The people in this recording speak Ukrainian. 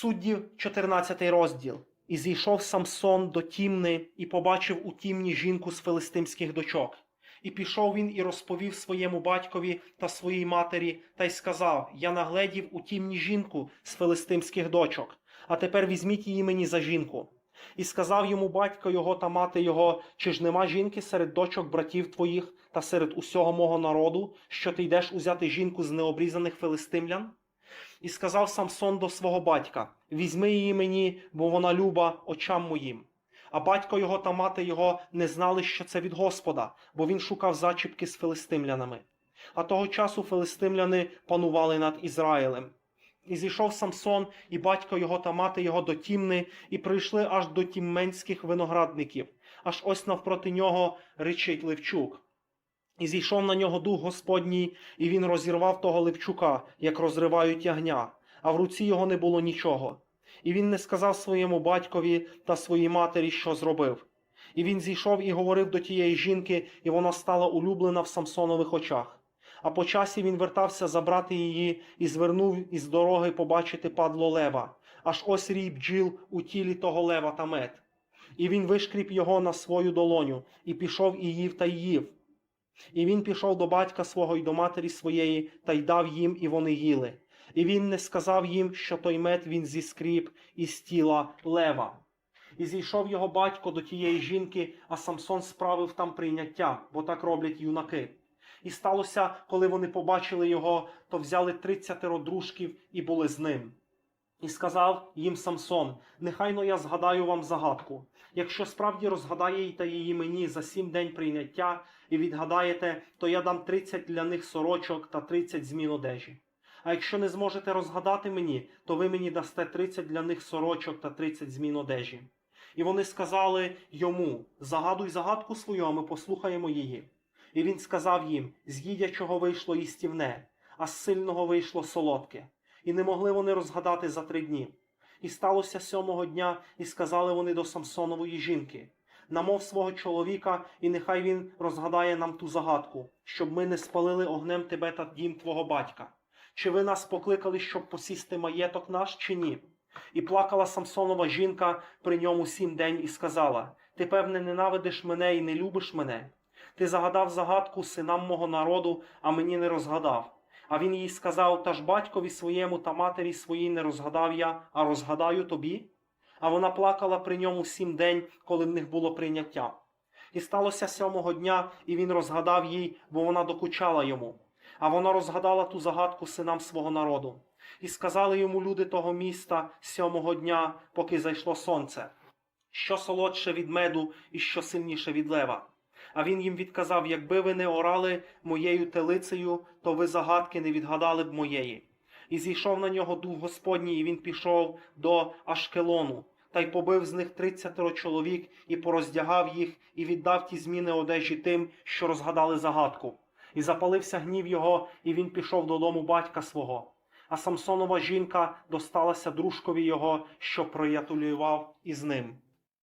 Суддів 14 розділ. І зійшов Самсон до тімни і побачив у тімні жінку з филистимських дочок. І пішов він і розповів своєму батькові та своїй матері, та й сказав: Я нагледів у тімні жінку з филистимських дочок, а тепер візьміть її мені за жінку. І сказав йому батько його та мати його, чи ж нема жінки серед дочок братів твоїх та серед усього мого народу, що ти йдеш узяти жінку з необрізаних филистимлян? І сказав Самсон до свого батька: Візьми її мені, бо вона люба очам моїм. А батько його та мати його не знали, що це від Господа, бо він шукав зачіпки з филистимлянами. А того часу филистимляни панували над Ізраїлем. І зійшов Самсон, і батько його та мати його до тімни, і прийшли аж до тімменських виноградників, аж ось навпроти нього речить Левчук. І зійшов на нього дух Господній, і він розірвав того Левчука, як розривають ягня, а в руці його не було нічого. І він не сказав своєму батькові та своїй матері, що зробив. І він зійшов і говорив до тієї жінки, і вона стала улюблена в Самсонових очах. А по часі він вертався забрати її і звернув із дороги побачити падло лева, аж ось рій бджіл у тілі того лева та мед. І він вишкріп його на свою долоню, і пішов і їв та їв. І він пішов до батька свого і до матері своєї, та й дав їм, і вони їли. І він не сказав їм, що той мед він зіскріп із тіла лева. І зійшов його батько до тієї жінки, а Самсон справив там прийняття, бо так роблять юнаки. І сталося, коли вони побачили його, то взяли тридцятеро дружків і були з ним. І сказав їм Самсон: Нехайно я згадаю вам загадку. Якщо справді розгадаєте її мені за сім день прийняття і відгадаєте, то я дам тридцять для них сорочок та тридцять змін одежі. А якщо не зможете розгадати мені, то ви мені дасте тридцять для них сорочок та тридцять змін одежі. І вони сказали йому: Загадуй загадку свою, а ми послухаємо її. І він сказав їм: з їдячого вийшло їстівне, а з сильного вийшло солодке. І не могли вони розгадати за три дні. І сталося сьомого дня, і сказали вони до Самсонової жінки: Намов свого чоловіка, і нехай він розгадає нам ту загадку, щоб ми не спалили огнем тебе та дім твого батька. Чи ви нас покликали, щоб посісти маєток наш, чи ні? І плакала Самсонова жінка при ньому сім день і сказала: Ти, певне, ненавидиш мене і не любиш мене. Ти загадав загадку синам мого народу, а мені не розгадав. А він їй сказав: Та ж батькові своєму та матері своїй не розгадав я, а розгадаю тобі. А вона плакала при ньому сім день, коли в них було прийняття. І сталося сьомого дня, і він розгадав їй, бо вона докучала йому. А вона розгадала ту загадку синам свого народу. І сказали йому люди того міста сьомого дня, поки зайшло сонце, що солодше від меду і що сильніше від лева. А він їм відказав: якби ви не орали моєю телицею, то ви загадки не відгадали б моєї. І зійшов на нього дух Господній, і він пішов до Ашкелону, та й побив з них тридцятеро чоловік, і пороздягав їх, і віддав ті зміни одежі тим, що розгадали загадку. І запалився гнів його, і він пішов додому батька свого. А Самсонова жінка досталася дружкові його, що проятулював із ним.